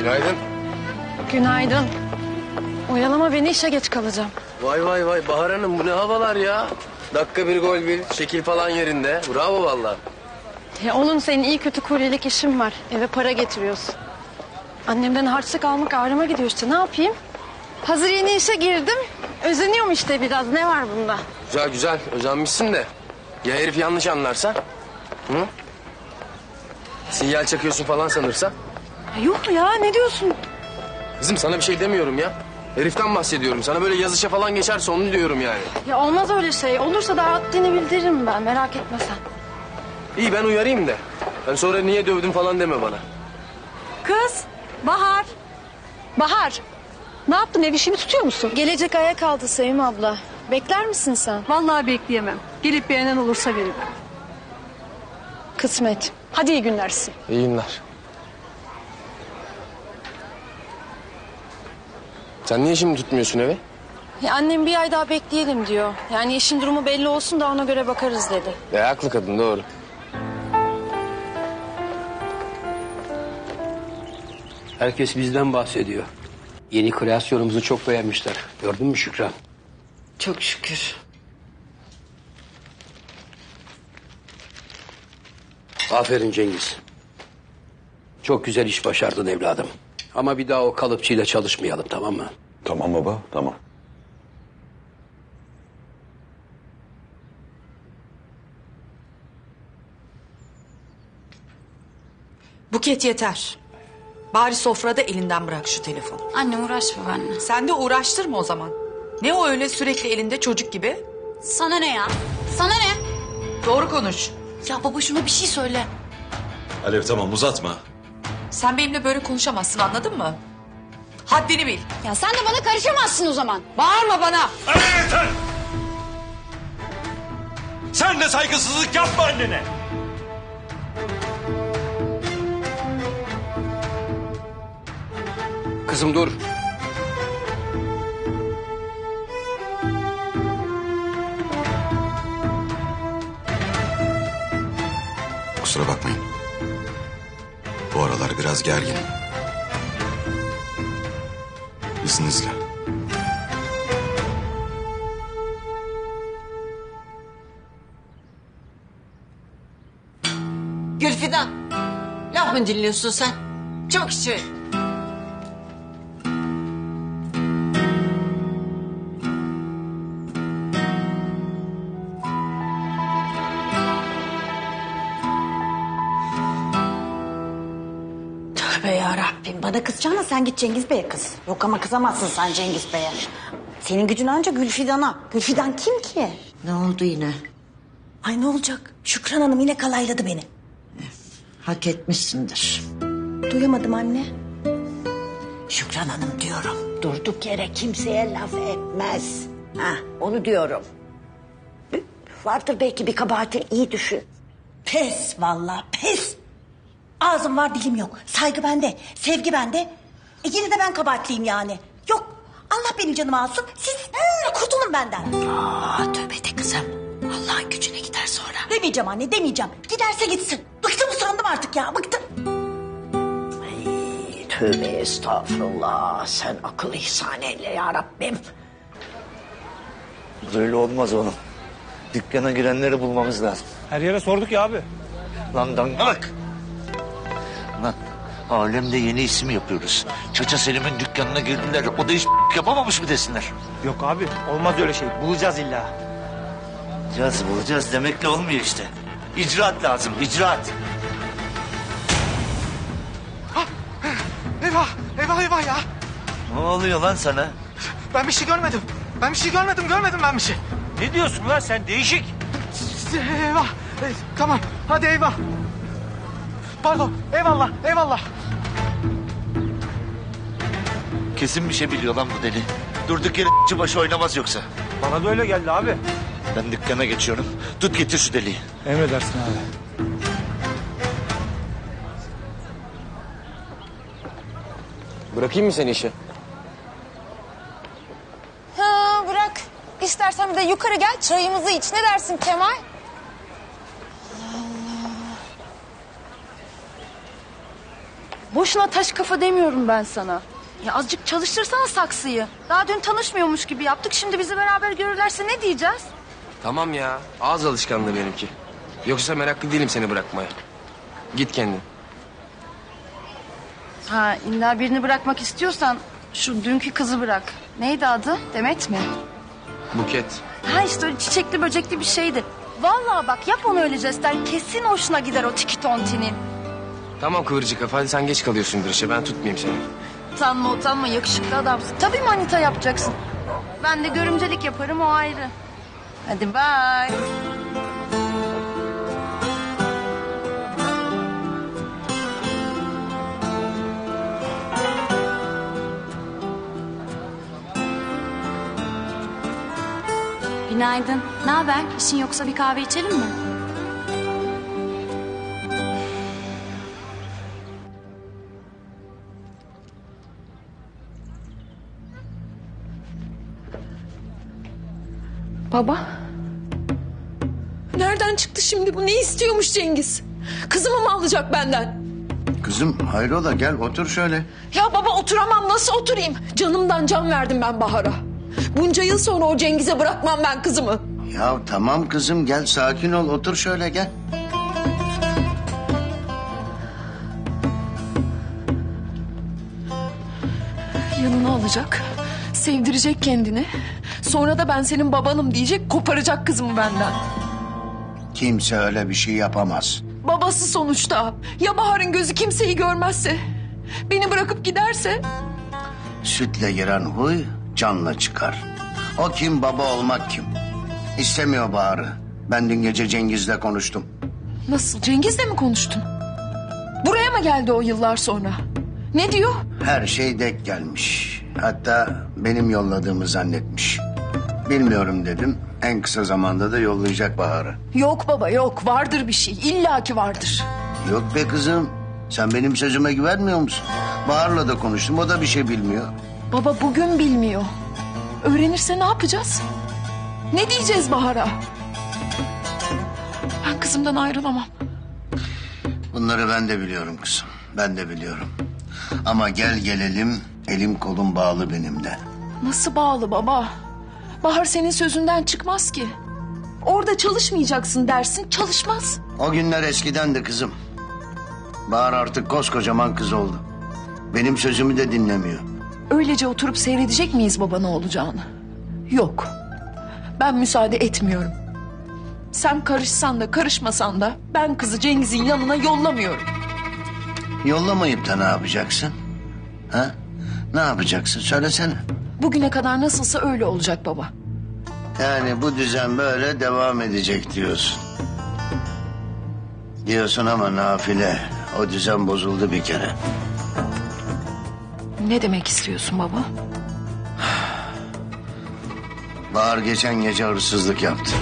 Günaydın. Günaydın. Oyalama beni işe geç kalacağım. Vay vay vay Bahar Hanım bu ne havalar ya. Dakika bir gol bir şekil falan yerinde. Bravo vallahi. Ya oğlum senin iyi kötü kuryelik işin var. Eve para getiriyorsun. Annemden harçlık almak ağrıma gidiyor işte ne yapayım? Hazır yeni işe girdim. Özeniyorum işte biraz ne var bunda? Güzel güzel özenmişsin de. Ya herif yanlış anlarsa? Hı? Sinyal çakıyorsun falan sanırsa? Yok ya ne diyorsun? Kızım sana bir şey demiyorum ya. Heriften bahsediyorum. Sana böyle yazışa falan geçerse onu diyorum yani. Ya olmaz öyle şey. Olursa da haddini bildiririm ben merak etme sen. İyi ben uyarayım da. Ben sonra niye dövdün falan deme bana. Kız Bahar. Bahar. Ne yaptın ev işimi tutuyor musun? Gelecek aya kaldı Sevim abla. Bekler misin sen? Vallahi bekleyemem. Gelip beğenen olursa veririm. Kısmet. Hadi iyi günler size. İyi günler. Sen niye şimdi tutmuyorsun evi? Ya annem bir ay daha bekleyelim diyor. Yani işin durumu belli olsun da ona göre bakarız dedi. Ya haklı kadın doğru. Herkes bizden bahsediyor. Yeni kreasyonumuzu çok beğenmişler. Gördün mü Şükran? Çok şükür. Aferin Cengiz. Çok güzel iş başardın evladım. Ama bir daha o kalıpçıyla çalışmayalım tamam mı? Tamam baba, tamam. Buket yeter. Bari sofrada elinden bırak şu telefonu. Anne uğraşma benimle. Sen de uğraştırma o zaman. Ne o öyle sürekli elinde çocuk gibi? Sana ne ya? Sana ne? Doğru konuş. Ya baba şuna bir şey söyle. Alev tamam uzatma. Sen benimle böyle konuşamazsın anladın mı? Haddini bil. Ya sen de bana karışamazsın o zaman. Bağırma bana. Alev yeter! Sen de saygısızlık yapma annene. Kızım dur. Kusura bakmayın. Bu aralar biraz gerginim. İzninizle. Gülfidan. Laf mı dinliyorsun sen? Çok şey. Bana kızacağına sen git Cengiz Bey'e kız. Yok ama kızamazsın sen Cengiz Bey'e. Senin gücün ancak Gülfidan'a. Gülfidan kim ki? Ne oldu yine? Ay ne olacak? Şükran Hanım yine kalayladı beni. Hak etmişsindir. Duyamadım anne. Şükran Hanım diyorum. Durduk yere kimseye laf etmez. Ha, onu diyorum. Vardır belki bir kabahatin iyi düşün. Pes vallahi pes. Ağzım var dilim yok. Saygı bende, sevgi bende. E yine de ben kabahatliyim yani. Yok Allah benim canımı alsın. Siz hmm, kurtulun benden. Aa tövbe de kızım. Allah'ın gücüne gider sonra. Demeyeceğim anne demeyeceğim. Giderse gitsin. Bıktım usandım artık ya bıktım. Ay, tövbe estağfurullah. Sen akıl ihsan eyle ya Rabbim. Böyle olmaz oğlum. Dükkana girenleri bulmamız lazım. Her yere sorduk ya abi. Lan dangalak. Lan alemde yeni isim yapıyoruz. Çaça Selim'in dükkanına girdiler. O da hiç yapamamış mı desinler? Yok abi olmaz öyle şey. Bulacağız illa. Bulacağız bulacağız demekle olmuyor işte. İcraat lazım icraat. Eyvah eyvah eyvah ya. Ne oluyor lan sana? Ben bir şey görmedim. Ben bir şey görmedim görmedim ben bir şey. Ne diyorsun lan sen değişik? Eyvah. Tamam hadi eyvah. Pardon eyvallah eyvallah. Kesin bir şey biliyor lan bu deli. Durduk yere başı oynamaz yoksa. Bana da öyle geldi abi. Ben dükkana geçiyorum. Tut getir şu deliği. Emredersin abi. Bırakayım mı seni işe? Ha bırak. İstersen bir de yukarı gel çayımızı iç. Ne dersin Kemal? Boşuna taş kafa demiyorum ben sana. Ya azıcık çalıştırsana saksıyı. Daha dün tanışmıyormuş gibi yaptık. Şimdi bizi beraber görürlerse ne diyeceğiz? Tamam ya ağız alışkanlığı benimki. Yoksa meraklı değilim seni bırakmaya. Git kendin. Ha illa birini bırakmak istiyorsan şu dünkü kızı bırak. Neydi adı? Demet mi? Buket. Ha işte öyle çiçekli böcekli bir şeydi. Vallahi bak yap onu öyle jestler. Kesin hoşuna gider o tiki tontinin. Tamam kıvırcık kafa sen geç kalıyorsundur işe ben tutmayayım seni. Utanma utanma yakışıklı adamsın. Tabii manita yapacaksın. Ben de görümcelik yaparım o ayrı. Hadi bye. Günaydın. Ne haber? İşin yoksa bir kahve içelim mi? Baba. Nereden çıktı şimdi bu? Ne istiyormuş Cengiz? Kızımı mı alacak benden? Kızım hayrola gel otur şöyle. Ya baba oturamam nasıl oturayım? Canımdan can verdim ben Bahar'a. Bunca yıl sonra o Cengiz'e bırakmam ben kızımı. Ya tamam kızım gel sakin ol otur şöyle gel. Yanına alacak. Sevdirecek kendini. Sonra da ben senin babanım diyecek koparacak kızımı benden. Kimse öyle bir şey yapamaz. Babası sonuçta. Ya Bahar'ın gözü kimseyi görmezse? Beni bırakıp giderse? Sütle giren huy canla çıkar. O kim baba olmak kim? İstemiyor Bahar'ı. Ben dün gece Cengiz'le konuştum. Nasıl Cengiz'le mi konuştun? Buraya mı geldi o yıllar sonra? Ne diyor? Her şey dek gelmiş. Hatta benim yolladığımı zannetmiş. Bilmiyorum dedim. En kısa zamanda da yollayacak Bahar'ı. Yok baba yok vardır bir şey İlla ki vardır. Yok be kızım. Sen benim sözüme güvenmiyor musun? Bahar'la da konuştum. O da bir şey bilmiyor. Baba bugün bilmiyor. Öğrenirse ne yapacağız? Ne diyeceğiz Bahar'a? Ben kızımdan ayrılamam. Bunları ben de biliyorum kızım. Ben de biliyorum. Ama gel gelelim elim kolum bağlı benim de. Nasıl bağlı baba? Bahar senin sözünden çıkmaz ki. Orada çalışmayacaksın dersin çalışmaz. O günler eskiden de kızım. Bahar artık koskocaman kız oldu. Benim sözümü de dinlemiyor. Öylece oturup seyredecek miyiz baba ne olacağını? Yok. Ben müsaade etmiyorum. Sen karışsan da karışmasan da ben kızı Cengiz'in yanına yollamıyorum. Yollamayıp da ne yapacaksın? Ha? Ne yapacaksın? Söylesene. Bugüne kadar nasılsa öyle olacak baba. Yani bu düzen böyle devam edecek diyorsun. Diyorsun ama nafile. O düzen bozuldu bir kere. Ne demek istiyorsun baba? Bahar geçen gece hırsızlık yaptı.